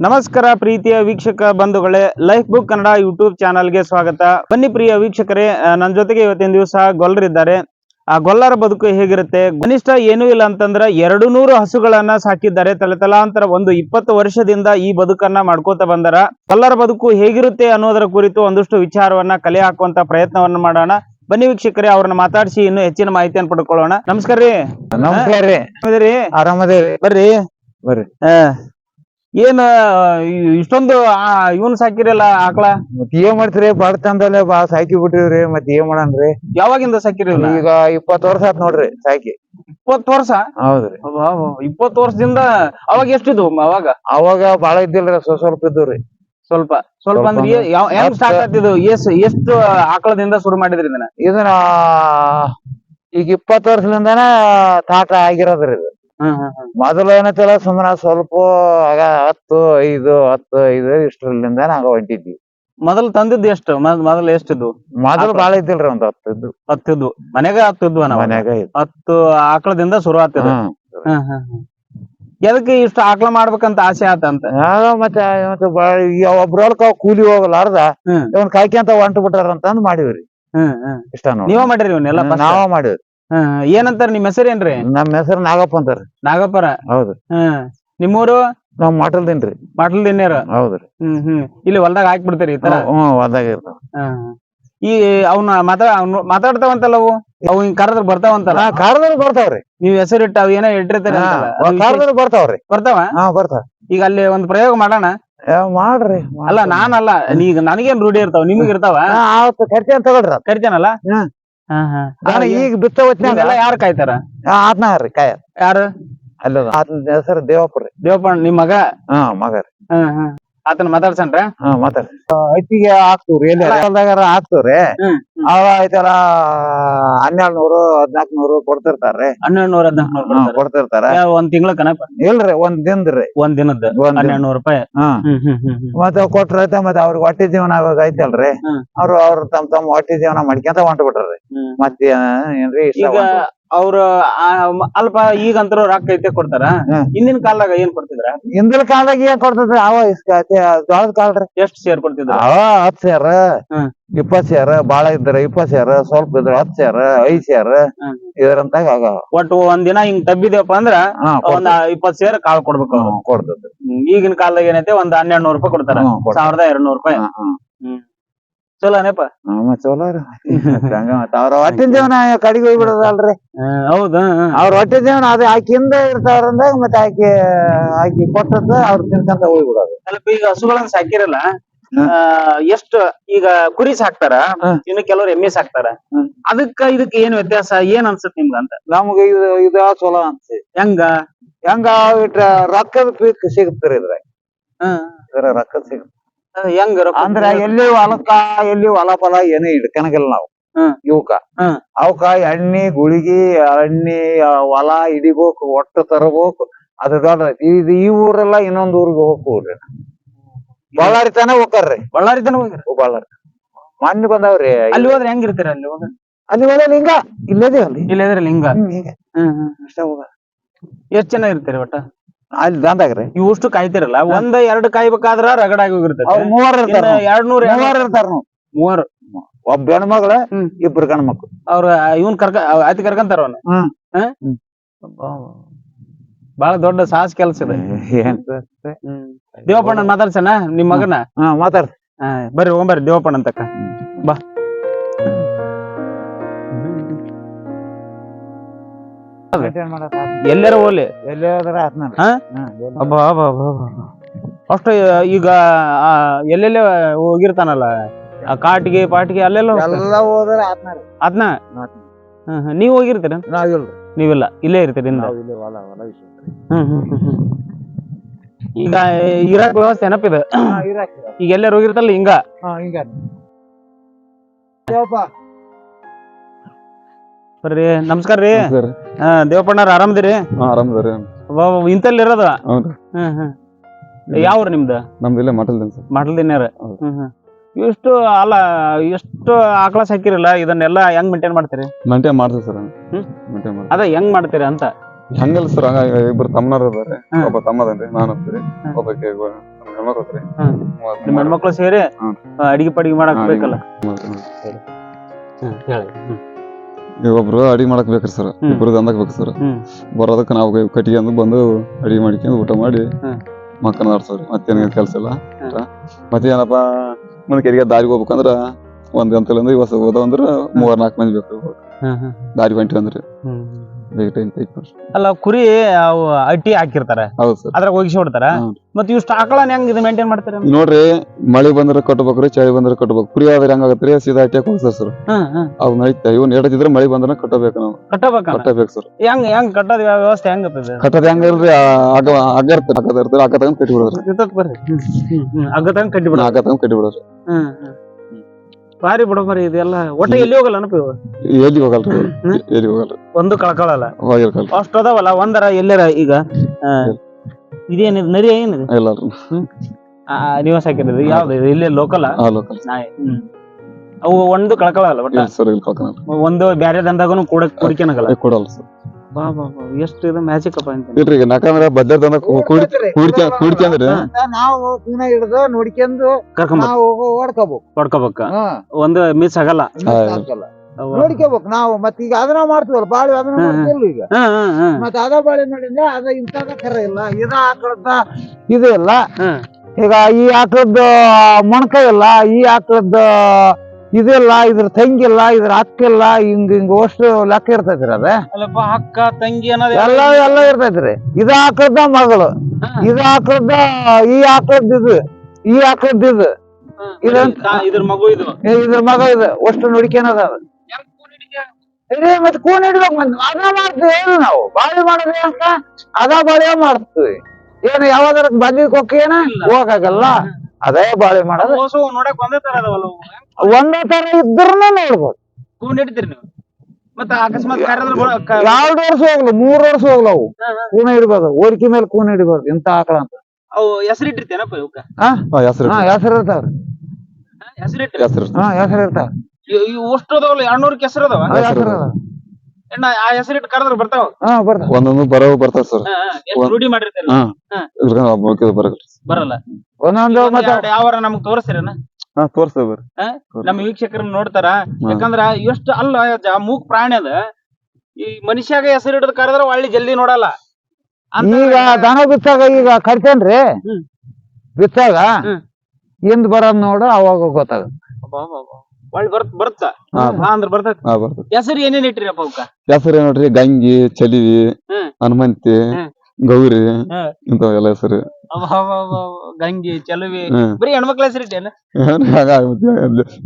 ನಮಸ್ಕಾರ ಪ್ರೀತಿಯ ವೀಕ್ಷಕ ಬಂಧುಗಳೇ ಲೈಫ್ ಬುಕ್ ಕನ್ನಡ ಯೂಟ್ಯೂಬ್ ಚಾನಲ್ಗೆ ಸ್ವಾಗತ. ಬನ್ನಿ ಪ್ರಿಯ ವೀಕ್ಷಕರೇ ನನ್ನ ಜೊತೆಗೆ ಇವತ್ತಿನ ದಿವಸ ಗೊಲ್ಲರಿದ್ದಾರೆ. ಆ ಗೊಲ್ಲರ ಬದುಕು ಹೇಗಿರುತ್ತೆ? ಕನಿಷ್ಠ ಏನೂ ಇಲ್ಲ ಅಂತಂದ್ರೆ ಎರಡು ನೂರು ಹಸುಗಳನ್ನ ಸಾಕಿದ್ದಾರೆ. ತಲೆತಲಾಂತರ ಒಂದು ಇಪ್ಪತ್ತು ವರ್ಷದಿಂದ ಈ ಬದುಕನ್ನ ಮಾಡ್ಕೋತ ಬಂದರ. ಗೊಲ್ಲರ ಬದುಕು ಹೇಗಿರುತ್ತೆ ಅನ್ನೋದರ ಕುರಿತು ಒಂದಷ್ಟು ವಿಚಾರವನ್ನ ಕಲೆ ಹಾಕುವಂತ ಪ್ರಯತ್ನವನ್ನ ಮಾಡೋಣ. ಬನ್ನಿ ವೀಕ್ಷಕರೇ ಅವ್ರನ್ನ ಮಾತಾಡಿಸಿ ಇನ್ನು ಹೆಚ್ಚಿನ ಮಾಹಿತಿಯನ್ನು ಪಡ್ಕೊಳ್ಳೋಣ. ನಮಸ್ಕಾರ ರೀ. ನಮಸ್ಕಾರ ರೀ. ಆರಾಮದೇವ್ರಿ ಆರಾಮದೇವಿ. ಬರ್ರಿ. ಬರ್ರಿ. ಏನ್ ಇಷ್ಟೊಂದು ಇವನ್ ಸಾಕಿರಲ್ಲ ಆಕಳ? ಮತ್ ಏನ್ ಮಾಡ್ತೀರಿ? ಬಡತನದಲ್ಲೇ ಬಾ ಸಾಕಿ ಬಿಟ್ಟಿವ್ರಿ ಮತ್ ಏನ್ ಮಾಡನ್ರಿ? ಯಾವಾಗಿಂದ ಸಾಕಿರಿ ಈಗ ಇಪ್ಪತ್ ವರ್ಷ ಆತ್ ನೋಡ್ರಿ ಸಾಕಿ. ಇಪ್ಪತ್ತು ವರ್ಷ? ಹೌದ್ರಿ. ಇಪ್ಪತ್ ವರ್ಷದಿಂದ ಅವಾಗ ಎಷ್ಟಿದ್ವು ಇದ್ವು ಅವಾಗ? ಅವಾಗ ಬಾಳ ಇದ್ದಿಲ್ರಿ ಸ್ವಲ್ಪ ಸ್ವಲ್ಪ ಇದ್ದವ್ರಿ ಸ್ವಲ್ಪ ಸ್ವಲ್ಪ ಸ್ವಲ್ಪ ಅಂದ್ರೆ ಹೆಂಗ್ ಸ್ಟಾರ್ಟ್ ಆಗ್ತಿದ್ವು? ಎಷ್ಟ್ ಎಷ್ಟು ಆಕಳದಿಂದ ಶುರು ಮಾಡಿದ್ರಿ ಇದನ್ನ? ಇದನ್ನ ಈಗ ಇಪ್ಪತ್ ವರ್ಷದಿಂದಾನ ತಾಟ ಆಗಿರೋದ್ರಿ ಇದು. ಮೊದಲು ಏನತ್ತಲ್ಲ ಸುಮ್ಮನ ಸ್ವಲ್ಪ ಆಗ ಹತ್ತು ಐದು ಹತ್ತು ಐದು ಇಷ್ಟರಲ್ಲಿಂದ ನಾಗ ಹೊಂಟಿದ್ವಿ. ಮೊದಲು ತಂದಿದ್ದು ಎಷ್ಟು? ಮೊದ್- ಮೊದಲ್ ಎಷ್ಟಿದ್ವು ಮೊದಲು? ಬಾಳ ಇದ್ದಿಲ್ರಿ ಒಂದ್ ಹತ್ತು ಇದ್ದು ಹತ್ತಿದ್ವು ಮನೆಗ ಹತ್ತಿದ್ವು ನಾವು. ಮನ್ಯಾಗ ಇದ್ದು ಹತ್ತು ಆಕಳದಿಂದ ಶುರು ಆಗ್ತಿದ್ವು ಹ್ಮ್. ಹ್ಮ್ ಹ್ಮ್ ಹ್ಮ್. ಎದಕ್ಕೆ ಇಷ್ಟು ಆಕಳ ಮಾಡ್ಬೇಕಂತ ಆಸೆ ಆತಂತ? ಆಗ ಮತ್ತೆ ಮತ್ತೆ ಬಾ- ಈಗ ಒಬ್ರ ಹೊಲಕ್ಕ ಕೂಲಿ ಹೋಗಲಾರ್ದ ಹ್ಮ್. ಇವನ್ ಕಾಯ್ಕೊಂತ ಹೊಂಟ ಬಿಟ್ಟಾರ ಅಂತಂದ್ ಮಾಡಿವ್ರಿ. ಹ್ಮ್ ಹ್ಮ್. ಇಷ್ಟ ನೋಡಿ ನೀವ ಮಾಡಿರಿ ಇವನ್ನೆಲ್ಲ ನಾವ ಮಾಡಿವ್ರಿ. ಏನಂತಾರ ನಿಮ್ ಹೆಸರು ಏನ್ರಿ? ನಮ್ಮ ಹೆಸರು ನಾಗಪ್ಪ ಅಂತಾರ. ನಾಗಪ್ಪರ? ಹೌದು. ಹ್ಮ್ ನಿಮ್ಮೂರು? ನಾವ್ ರೀ. ಮಟಲ್ ದಿನ ಹೌದ್ರಿ ಹ್ಮ್ ಹ್ಮ್. ಇಲ್ಲಿ ಹೊಲ್ದಾಗ ಹಾಕ್ಬಿಡ್ತೀರಿ ಈ ತರ? ಹ್ಮ್ ಹೊಲ್ದಾಗ ಇರ್ತಾವ. ಈ ಅವ್ನ ಮಾತಾ ಅವ್ನು ಮಾತಾಡ್ತಾವಂತಲ್ಲ ಅವು? ಅವು ಹಿಂಗ್ ಕರೆದ್ರ ಬರ್ತಾವಂತಲ್ಲ? ಕಾರದಲ್ಲಿ ಬರ್ತಾವ್ರಿ ನೀವ್ ಹೆಸರು ಅವ್ ಏನೋ ಇಟ್ಟಿರ್ತಾರೆ ವಿಶೇಷ- ಬರ್ತಾವ್ರಿ ಬರ್ತಾವ ಹಾ ಬರ್ತಾವ. ಈಗ ಅಲ್ಲಿ ಒಂದ್ ಪ್ರಯೋಗ ಮಾಡೋಣ. ಏ, ಮಾಡ್ರಿ ಅಲ್ಲ ನಾನಲ್ಲ ಈಗ ನನಗೇನ್ ರೂಢಿ ಇರ್ತಾವ? ನಿಮಗ್ ಇರ್ತಾವ? ಕರ್ತಿ ಅಂತ ತಗೊಳ್ರಿ. ಕರಿತೇನಲ್ಲ? ಹ್ಮ್. ಹಾ ಹಾ. ನಾನು ಈಗ ಬಿತ್ತ ಹೊತ್ನ್ಯಾಗ ಎಲ್ಲ ಯಾರು ಕಾಯ್ತಾರ? ಆತ್ನ ರೀ ಕಾಯ ಯಾರು? ಅಲ್ಲದ. ಆತನ ಹೆಸರು ದೇವಪ್ಪ ರೀ ದೇವಪ್ಪ ನಿಮ್ ಮಗ? ಹಾ ಮಗ ರೀ. ಹಾ ಹ್ಮ್ ಆತನ ಮಾತಾಡ್ಸನ್ರ? ಹಾ ಮಾತಾಡ್ರಿ ಹತ್ತಿಗೆ ಹಾಕ್ತವ್ರಿ ಎಲ್ಲಿ ಹೊಲ್ದಾಗಾರ ಹಾಕ್ತವ್ರಿ? ಹ್ಮ್. ಅವ ಹನ್ನೆರಡು ನೂರು ಹದ್ನಾಲ್ಕು ನೂರು ಕೊಡ್ತಿರ್ತಾರ್ರಿ. ಹನ್ನೆರಡು ನೂರ ಹದಿನಾಲ್ಕು ನೂರು ಕೊಡ್ತಿರ್ತಾರ. ಒಂದ್ ತಿಂಗಳ ಕನಪ ಇಲ್ರಿ ಒಂದ್ ದಿನದ್ರಿ. ಒಂದ್ ದಿನದ ಹನ್ನೆರಡು ನೂರು ರೂಪಾಯಿ? ಮತ್ತ ಕೊಟ್ರೈತೆ ಮತ್ತೆ ಅವ್ರಿಗೆ ಹೊಟ್ಟೆ ಜೀವನ ಆಗೋದ್ ಐತಲ್ರಿ. ಅವ್ರು ಅವ್ರ ತಮ್ ತಮ್ಮ ಹೊಟ್ಟೆ ಜೀವನ ಮಾಡ್ಕೊಂತ ಹೊಂಟ್ಬಿಟ್ರಿ ಮತ್ತೆ ಏನ್ರಿ ಇಷ್ಟ ಈಗ ಅವ್ರ ಅಲ್ಪ ಈಗಂತರೂ ರೊಕ್ಕ ಐತೆ ಕೊಡ್ತಾರ. ಹಿಂದಿನ ಕಾಲದಾಗ ಏನ್ ಕೊಡ್ತಿದ್ರ? ಹಿಂದಿನ ಕಾಲದಾಗ ಏನ್ ಕೊಡ್ತಿದ್ರ? ಅವ ಜೋಳದ ಕಾಲ್ರಿ ಎಷ್ಟ್ ಸೇರ್ ಕೊಡ್ತಿದ್ರ? ಅವ ಹತ್ ಸೇರ್ ಇಪ್ಪತ್ ಸೇರ್ ಬಾಳ ಇದ್ರ ಇಪ್ಪತ್ ಸೇರ್ ಸ್ವಲ್ಪ ಇದ್ರ ಹತ್ ಸೇರ್ ಐದ್ ಸೇರ್ ಇದ್ರಂತ ಒಟ್ ಒಂದ್ ದಿನ ಹಿಂಗ್ ತಬ್ಬಿದೇವಪ್ಪ ಅಂದ್ರ ಒಂದ್ ಇಪ್ಪತ್ ಸೇರ್ ಕಾಳ್ ಕೊಡ್ಬೇಕು. ಕೊಡ್ತದ. ಈಗಿನ ಕಾಲದಾಗ ಏನೈತೆ ಒಂದ್ ಹನ್ನೆರಡು ನೂರ್ ರೂಪಾಯಿ ಕೊಡ್ತಾರ. ಸಾವಿರದ ಎರಡ್ ನೂರು ರೂಪಾಯಿ ಹ್ಮ್. ಚಲೋನೇಪ ಮತ್ ಚಲೋ ರೀ ಹಂಗ ಮತ್ತ ಅವ್ರ ಹೊಟ್ಟೆ ಜೀವನ ಕಡಿಗೆ ಹೋಗ್ಬಿಡದಲ್ರಿ ಹ್ಮ್, ಹೌದು ಹ್ಮ್, ಹ್ಮ್. ಅವ್ರ ಹೊಟ್ಟೆ ಜೀವನ ಅದೇ ಆಕಿಂದ ಇರ್ತಾರಂದಾಗ ಮತ್ತೆ ಆಕಿ ಆಕಿ ಕೊಟ್ಟದ ಅವ್ರ ತಿನ್ಕಂತ ಹೋಗ್ಬಿಡೋದು ಸ್ವಲ್ಪ ಈಗ ಹಸುಗಳನ್ನ ಸಾಕಿರಲ್ಲ ಹ್ಮ್. ಆ, ಎಷ್ಟು ಈಗ ಕುರಿ ಸಾಕ್ತಾರ ಹ್ಮ್. ಇನ್ನು ಕೆಲವ್ರು ಎಮ್ಮೆ ಸಾಕ್ತಾರ ಹ್ಮ್. ಅದಕ್ಕ ಇದಕ್ಕ ಏನ್ ವ್ಯತ್ಯಾಸ ಏನ್ ಅನ್ಸುತ್ತೆ ನಿಮ್ಗ ಅಂತ ನಮ್ಗ ಇದು ಇದು ಚಲೋ ಅನ್ಸಿ ಹೆಂಗ ಹೆಂಗ ಇಟ್ರ ರೊಕ್ಕದ ಪೀಕ್ ಸಿಗತ್ರಿ ಇದ್ರ ಹ್ಮ್. ಇದ್ರ ರೊಕ್ಕದ ಸಿಗತ್ ಹೆಂಗ ಅಂದ್ರ ಎಲ್ಲಿ ಹೊಲಕ್ಕ ಎಲ್ಲಿ ಹೊಲ ಫಲ ಏನೂ ಹಿಡ್ಕಣಗಿಲ್ಲ ನಾವು. ಹ್ಮ್. ಇವಕ್ಕ. ಹ್ಮ್. ಅವಕ್ಕ ಎಣ್ಣಿ ಗುಳಿಗಿ ಎಣ್ಣಿ ಆ, ಹೊಲ ಹಿಡಿಬೇಕು ಒಟ್ಟು ತರಬೇಕು. ಅದ್ರ ದೊಡ್ಡ ಇದು ಈ ಊರೆಲ್ಲ ಇನ್ನೊಂದ್ ಊರಿಗೆ ಹೋಗ್ರಿ ಬಳ್ಳಾರಿ ತನ ಹೋಗ್ತಾರ್ರಿ. ಬಳ್ಳಾರಿ ತನಕ ಹೋಗಿರ ಬಳ್ಳಾರಿ. ಮೊನ್ನೆ ಬಂದಾವ್ರಿ. ಅಲ್ಲಿ ಹೋದ್ರೆ ಹೆಂಗಿರ್ತೀರ ಅಲ್ಲಿ ಹೋದ್ರೆ? ಅಲ್ಲಿ ಹೋದ್ರೆ ಹಿಂಗ ಇಲ್ಲದೇ ಅಲ್ಲಿ. ಇಲ್ಲ ಲಿಂಗ? ಹಿಂಗ ಹ್ಮ್, ಹಿಂಗ. ಹ್ಮ್ ಹ್ಮ್ ಅಷ್ಟೇ ಹೋಗ ಎಷ್ಟ್ ಜನ ಇರ್ತೀರಿ ಒಟ್ಟ? ಅಲ್ಲಿ ರೀ ಇವಷ್ಟು ಕಾಯ್ತಿರಲ್ಲ ಒಂದ್ ಎರಡು ಕಾಯ್ಬೇಕಾದ್ರ ರಗಡಾಗಿ ಹೋಗಿರ್ತೈತೆ. ಮೂವರ್ ಇರ್ತಾರ ಎರಡ್ ನೂರ್ ಮೂವರ್ ಇರ್ತಾರ ಮೂವರು. ಒಬ್ಬ ಹೆಣ್ಮಗಳ. ಇಬ್ರು ಗಂಡ ಮಕ್ಳು ಅವ್ರ ಇವನ್ ಕರ್ಕ ಅತಿ ಕರ್ಕಂತಾರ ಹಾ? ಹ್ಮ್. ಬಾಳ ದೊಡ್ಡ ಸಾಹಸ ಕೆಲ್ಸ ಇದೆ. ದೇವಪ್ಪಣ್ಣ ಮಾತಾಡ್ಸಣ ನಿಮ್ ಮಗನ? ಮಾತಾಡ್ ಬರ್ರಿ ಹೋಗ್ಬರ್ರಿ ದೇವಪ್ಪಣ್ಣ ಅಂತಕ್ಕ ಬಾ. ಎಲ್ಲಾರ ಹೋಗ್ಲಿ. ಅಷ್ಟು ಈಗ ಎಲ್ಲೆಲ್ಲೇ ಹೋಗಿರ್ತಾನಲ್ಲ? ಆ ಕಾಟಿಗೆ ಪಾಟಿಗೆ ಅಲ್ಲೆಲ್ಲ ಆತ್ನ. ನೀವ್ ಹೋಗಿರ್ತೀರ? ನೀವಿಲ್ಲ. ಇಲ್ಲೇ ಇರ್ತೀರಿ. ಈಗ ಇರಾಕ್ ವ್ಯವಸ್ಥೆ ನೆನಪಿದೆ ಈಗ ಎಲ್ಲಾರು ಹೋಗಿರ್ತಲ್ಲ ಹಿಂಗ? ಹಾ ಹಿಂಗ. ಬರ್ರಿ ನಮಸ್ಕಾರ ರೀ. ಹಾ ದೇವಪ್ಪಣ್ಣವ್ರ ಆರಾಮದಿರಿ? ಆರಾಮದಾರಿ ಇಂತಲ್ಲಿ ಇರೋದ ಹ್ಮ್ ಹ್ಮ್. ಯಾವ್ರ ನಿಮ್ದ? ನಮ್ದು ಇಲ್ಲೇ ದಿನ ಸರ್. ಮಾಡ್ಲದಿನ್ಯಾರ ಹೌದು. ಹ್ಮ್ ಹ್ಮ್. ಎಷ್ಟು ಅಲ್ಲ ಎಷ್ಟು ಆಕಳ ಸಾಕಿರಲ್ಲ ಇದನ್ನೆಲ್ಲ ಹೆಂಗ್ ಮೇಂಟೈನ್ ಮಾಡ್ತೀರಿ? ಮಂಟೆ ಮಾಡ್ತೀವಿ ಸರ್. ಹ್ಮ್? ಮಂಟೆ ಮಾಡ್ತೀವಿ. ಅದ ಹೆಂಗ್ ಮಾಡ್ತೀರಿ ಅಂತ? ಹಂಗಲ್ಲ ಸರ್ ಹಂಗ ಇಬ್ರು ತಮ್ಮನವ್ರು ಇದಾರೆ. ಒಬ್ಬ ತಮ್ಮದನ್ರಿ ನಾನು ಅಂತೀರಿ. ಹ್ಮ್. ಒಬ್ಬಕ್ಕೆ ಹೆಣ್ಮಕ್ಳು ಹ್ಮ್. ನಿಮ್ಮ ಹೆಣ್ಮಕ್ಳು ಸೇರಿ ಹ್ಮ್. ಆ, ಅಡಿಗೆ ಪಡಿಗೆ ಮಾಡಕ್ ಬೇಕಲ್ಲ? ಹ್ಮ್, ಹೇಳಿ. ಹ್ಮ್. ಈಗ ಒಬ್ರು ಅಡಿಗೆ ಮಾಡಕ್ ಬೇಕ್ರಿ ಸರ್. ಇಬ್ಬರು ಇಬ್ರು ದಂದಕ್ ಬೇಕು ಸರ್. ಬರೋದಕ್ಕೆ ನಾವು ಕೈ- ಕಟ್ಟಿಗೆ ಅಂದು ಬಂದು ಅಡಿ ಮಾಡ್ಕೊಂಡು ಊಟ ಮಾಡಿ ಹ್ಮ್. ಮಕ್ಕಳ ಆಡ್ಸೋರಿ ಮತ್ತೇನು ಕೆಲಸ ಇಲ್ಲ. ಮತ್ತೆ ಮತ್ತೇನಪ್ಪ ಮನೆ ಕೆರಿಗೆ ದಾರಿಗೆ ಹೋಗ್ಬೇಕಂದ್ರ ಒಂದ್ ಗಂಟಲಿಂದ ಇವತ್ತು ಹೋದ ಅಂದ್ರ ಮೂವರ್ ನಾಲ್ಕು ಮಂದಿ ಬೇಕು ದಾರಿ ಹ್ಮ್, ದಾರಿ ಹೊಂಟಿವಿ ಅಲ್ಲ ಕುರಿ ಅವು ಅಟ್ಟಿ ಹಾಕಿರ್ತಾರ. ಹೌದು ಸರ್. ಅದ್ರಾಗ ಹೋಗಿ ಹೊಡ್ತಾರೆ ಮತ್ತೆ ಮತ್ ಇಷ್ಟು ಆಕಳನ ಹೆಂಗ್ ಇದು ಮೇಂಟೈನ್ ಮಾಡ್ತಾರ? ನೋಡ್ರಿ ಮಳಿ ಬಂದ್ರೆ ಕಟ್ಟಬೇಕ್ರಿ ಚಳಿ ಬಂದ್ರೆ ಕಟ್ಬೇಕು. ಕುರಿ ಆದ್ರೆ ಹೆಂಗಾಗತ್ರಿ ಸೀದಾ ಅಟ್ಯಾಕ್ ಹೋಗ್ತಾರೆ ಸರ್ ಅವ್ ನಡೀತಾ ಇವ್ ನೆಡದಿದ್ರೆ ಮಳಿ ಬಂದ್ರೆ ಕಟ್ಟಬೇಕು ನಾವು. ಕಟ್ಟಬೇಕ ಕಟ್ಟಬೇಕು ಸರ್. ಹೆಂಗ್ ಹೆಂಗ್ ಕಟ್ಟೋದ್ ವ್ಯ- ವ್ಯವಸ್ಥೆ ಹೆಂಗ್ ಕಟ್ಟೋದ್ ಕಟ್ಟದ ಹೆಂಗಿಲ್ರಿ ಇಲ್ರಿ ಇರ್ತದೆ ಹಗ್ಗ ತಗೊಂಡ್ ಕಟ್ಟಿ ಬಿಡೋದ್ರಿ ಇರ್ತದ್ ಬರ್ರಿ. ಹ್ಮ್, ಹ್ಮ್, ಹ್ಮ್. ಹಗ್ಗ ತಗೊಂಡ್ ಕಟ್ಟಿ ಬಿಡ ಹಗ್ಗ ತಗೊಂಡ್ ಕಟ್ಟಿ ಬಿಡೋದ್ರಿ ಹ್ಮ್ ಹ್ಮ್. ಭಾರಿ ಬಿಡ ಮರಿ ಇದೆಲ್ಲ ಒಟ್ಟ ಎಲ್ಲಿ ಹೋಗಲ್ಲ ಅನಪ ಇವು? ಎಲ್ಲಿ ಹೋಗಲ್ಲ. ಎಲ್ಲಿ ಹೋಗಲ್ಲ. ಒಂದು ಕಳ್ಕೊಳಲ್ಲ. ಹೋಗಿರ್ಕಲ್ಲ ಅಷ್ಟು ಅದಾವಲ್ಲ ಒಂದರ ಎಲ್ಲರ ಈಗ? ಆ, ಇದೇನಿದು ನರಿ ಏನಿದೆ? ಇಲ್ಲ ಆ, ನೀವೇ ಸಾಕಿರೋದು ಯಾವ್ದು ಇದು? ಇಲ್ಲೇ ಲೋಕಲ್ ನಾಯಿ ಹ್ಮ್. ಅವು ಒಂದು ಕಳ್ಕೊಳಲ್ಲ ಒಟ್ಟ? ಸರ್ ಇಲ್ಲಿ ಒಂದು ಬ್ಯಾರೆ ದಂದಾಗನು ಕೂಡ ಕುಡಿಕೆನಾಗಲ್ಲ ಏ, ಕೊಡಲ್ಲ ಸರ್. ಬಾ ಬಾ ಬಾ. ಎಷ್ಟು ಇದು ಮ್ಯಾಜಿಕ್ ಅಪ್ಪ ಇಲ್ರಿ ನಾವು ಹಿಡ್ದು ನೋಡ್ಕೊಂಡು ನಾವು ಹೊಡ್ಕೋಬೇಕು ಹೊಡ್ಕೋಬೇಕ. ಹಾ. ಒಂದು ಮಿಸ್ ಆಗಲ್ಲ. ನೋಡ್ಕೋಬೇಕು ನಾವು. ಮತ್ತೆ ಈಗ ಅದನ್ನ ಮಾಡ್ತೀವಲ್ಲ ಬಾಳೆ ಈಗ. ಅದ ಬಾಳೆ ಅದ ಇಂಥದ ಕರ ಇಲ್ಲ. ಇದ ಆಕಳದ ಇದು ಇಲ್ಲ. ಈಗ ಈ ಆಕಳದ ಮೊಣಕ ಇಲ್ಲ. ಈ ಆಕಳದ ಇದಿಲ್ಲ ಇದ್ರ ತಂಗಿಲ್ಲ ಇದ್ರ ಅಕ್ಕಿಲ್ಲ ಹಿಂಗ ಹಿಂಗ ಅಷ್ಟು ಲೆಕ್ಕ ಇರ್ತೈತ್ರಿ ಅದ. ಅಕ್ಕ ತಂಗಿ ಎಲ್ಲ ಎಲ್ಲ ಇರ್ತೈತ್ರಿ. ಇದ ಆಕಳದ ಮಗಳು. ಇದ ಆಕಳದ ಈ ಆಕಳದ ಇದು. ಈ ಆಕಳದ ಇದು. ಇದ್ರ ಮಗು ಇದು? ಏ, ಇದ್ರ ಮಗ ಇದು. ಅಷ್ಟು ನೋಡ್ಕೊಳದ ಮತ್ ಕೂನ್ ಇಡ್ಬೇಕು ಮತ್ ಅದ ಮಾಡ್ತೀವಿ ಏನು ನಾವು? ಬಾಳಿ ಮಾಡೋದು ಅಂತ ಅದ ಬಾಳೆ ಮಾಡ್ತೀವಿ. ಏನು ಯಾವ್ದಾರ ಬಂದಿದ್ ಕೊಕ್ಕೇನ? ಹೋಗಾಗಲ್ಲ ಅದೇ ಬಾಳೆ ಮಾಡೋದು. ಹೊಸು ನೋಡಕ್ ಒಂದೇ ತರ ಅದಾವಲ್ಲ ಅವು. ಒಂದೇ ತರ ಇದ್ರೂ ನೋಡ್ಬೋದು. ಕೂನ್ ಹಿಡಿತೀರಿ ನೀವು? ಮತ್ತೆ ಅಕಸ್ಮಾತ್ ಕಾರ್ಯದಲ್ಲಿ ಬ- ಕ- ಎರಡು ವರ್ಷ ಹೋಗ್ಲು ಮೂರ್ ವರ್ಷ ಹೋಗ್ಲು ಅವು. ಹಾ, ಹಾ. ಕೂನ ಹಿಡ್ಬೋದು ಓರಿಕೆ ಮೇಲೆ ಕೂನ ಹಿಡಿಬಾರ್ದು ಇಂತ ಆಕಳ ಅಂತ. ಅವು ಹೆಸರಿಟ್ಟಿರ್ತೇನಪ್ಪ ಇವಕ್ಕ ಹಾ ಹಾ ಹೆಸರು ಹಾ ಹೆಸರು ಇರ್ತಾವ್ರಿ. ಹೆಸರಿಟ್ರಿ ಹೆಸರು ಹಾ ಹೆಸರು ಇರ್ತಾವ ಇವು ಅಷ್ಟು ಅದಾವಲ್ಲ ಎರಡ್ನೂರಕ್ಕೆ ಹೆಸರು ಅದಾವ? ಹಾ, ಹೆಸರು. ಎಣ್ಣ ಆ ಹೆಸರಿಟ್ಟು ಕರೆದ್ರ ಬರ್ತಾವ? ಹಾ ಬರ್ತಾವ. ಒಂದೊಂದು ಬರೋ ಬರ್ತಾರ ಸರ್. ಹಾ, ಹಾ. ಎಷ್ಟು ರೂಢಿ ಮಾಡಿರ್ತೀರಿ ಹಾ. ಹಾ. ಬರಲ್ಲ. ಒಂದೊಂದು ಒಂದ್ ಮತ್ತೆ ಯಾವಾರ ನಮ್ಗ್ ತೋರಿಸ್ತೀರನ ಹಾ ತೋರ್ಸ್ತೇವೆ ಬರ್ರಿ. ನಮ್ಮ ವೀಕ್ಷಕರನ್ನ ನೋಡ್ತಾರ. ಯಾಕಂದ್ರ ಎಷ್ಟು ಅಲ್ಲ ಜ- ಮೂಕ್ ಪ್ರಾಣಿ ಅದ. ಈ ಮನುಷ್ಯಾಗ ಹೆಸರು ಹಿಡಿದು ಕರೆದ್ರ ಒಳ್ಳೆ ಜಲ್ದಿ ನೋಡಲ್ಲ. ಅಂತ ಈಗ ದನ ಬಿತ್ತಾಗ ಈಗ ಕಡ್ತೇನ್ರಿ ಹ್ಮ್. ಬಿತ್ತಾಗ ಹ್ಮ್. ಹಿಂದ್ ಬರೋದ್ ನೋಡು ಅವಾಗ ಗೊತ್ತಾಗ. ಒಳ್ಳೆ ಬರ್ತ ಬರುತ್ತ? ಹಾ, ಹಾ ಅಂದ್ರ ಬರ್ತೈತಿ. ಹಾ ಬರ್ತದೆ ಹೆಸರು ಏನೇನ್ ಇಟ್ರಿ ಅಪ್ಪ ಅವಕ್ಕ ಹೆಸರು ನೋಡ್ರಿ ಗಂಗಿ ಚಲಿವಿ ಹ್ಮ್. ಹನುಮಂತಿ ಹ್ಮ್. ಗೌರಿ ಹ್ಮ್. ಇಂಥವೆಲ್ಲ ಹೆಸರು. ಗಂಗಿ ಚಲುವಿ ಹ್ಮ್ ಬರೀ ಹೆಣ್ಮಕ್ಳ ಹೆಸರು ಇಟ್ಟೇನ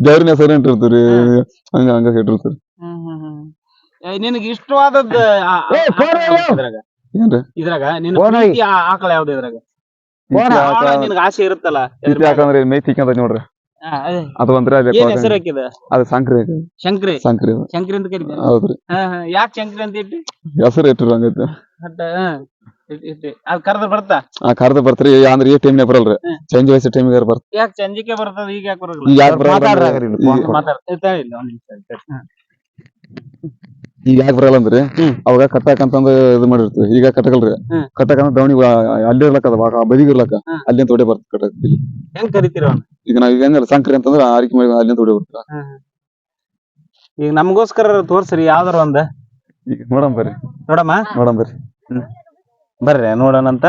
ದೇವ್ರಿನ ಹೆಸರು ಇಟ್ಟಿರ್ತೀರಿ? ಹಂಗ ಹಂಗ ಇಟ್ಟಿರ್ತೀರಿ ನಿನಗೆ ಇಷ್ಟವಾದದ್ದು ಆ- ಆ- ಏ, ಯಾವ್ದು ಅಯ್ಯೋ. ಇದ್ರಾಗ? ಏನ್ರಿ? ಇದ್ರಾಗ? ನಿನ್ ಫೋನ್ ಪ್ರೀತಿ ಆ- ಆಕಳ ಯಾವ್ದು ಇದ್ರಾಗ? ಫೋನ್ ಭಾಳ ನಿನಗೆ ಆಸೆ ಇರುತ್ತಲ್ಲ? ಇತಿ ಯಾಕಂದ್ರೆ ಮೈ ತಿಕ್ಕಂತ ನೋಡ್ರಿ. ಅದೇ. ಏನ್ ಹೆಸರು ಹಾಕಿದ ಅದು ಸಂಕ್ರಿ. ಶಂಕ್ರಿ. ಸಂಕ್ರಿ. ಅದು. ಶಂಕ್ರಿ ಅಂತ ಕರಿತಾರ ಹೌದ್ರಿ. ಯಾಕೆ ಶಂಕ್ರಿ ಅಂತ ಇಟ್ಟಿ? ಹೆಸರು ಇಟ್ಟಿರ ಹಂಗೈತಿ. ಅಟ್ಟ ಹಾ. ಅದ್ ಕರ್ದ ಬರ್ತಾ? ಆ ಕರ್ದ ಬರ್ತೀರಿ. ಅಂದ್ರೆ ಈ ಟೈಮ್ ಬರಲ್ರಿ. ಚೇಂಜ್ ವಯಸ್ಸು ಟೈಮಿಗೆ ಬರ್ತ. ಯಾಕೆ ಸಂಜಿಕೆ ಬರ್ತದ? ಈಗ ಯಾಕೆ ಇಲ್ಲಿ ಒಂದ್ ನಿಮಿಷ. ಈಗ ಯಾಕೆ ಬರಲ್ಲ ಅಂದ್ರೆ. ಅವಾಗ ಕಟ್ಟಾಕಂತಂದು ಇದು ಮಾಡಿರ್ತೀವಿ. ಈಗ ಕಟ್ಟಕಲ್ರಿ. ಕಟ್ಟಕಂದ್ರೆ ದವಣಿ ಅಲ್ಲಿ ಇರ್ಲಕ್ಕ ಅದ ಬದಿಗೆ ಇರ್ಲಕ್ಕ. ಅಲ್ಲಿಂದ ತೊಡೆ ಬರ್ತದೆ ಕಟ್ಟಕ್ ಇಲ್ಲಿ. ಹೆಂಗ್ ಕರಿತೀರ ಅವ್ನ? ಈಗ ನಾವ್ ಈಗ ಹೆಂಗಲ್ಲ ಸಂಕ್ರಿ ಅಂತಂದ್ರೆ ಆರಿಕೆ ಮಾಡಿ ಅಲ್ಲಿಂದ ತೊಡೆ ಬರ್ತದ ಈಗ ನಮಗೋಸ್ಕರ ತೋರ್ಸ್ರಿ ಯಾವ್ದಾರ ಒಂದ್? ಈಗ ನೋಡಮ್ ಬರ್ರಿ. ನೋಡಮ್ಮ? ನೋಡಮ್ ಬರ್ರಿ. ಬರ್ರಿ ನೋಡೋಣಂತ.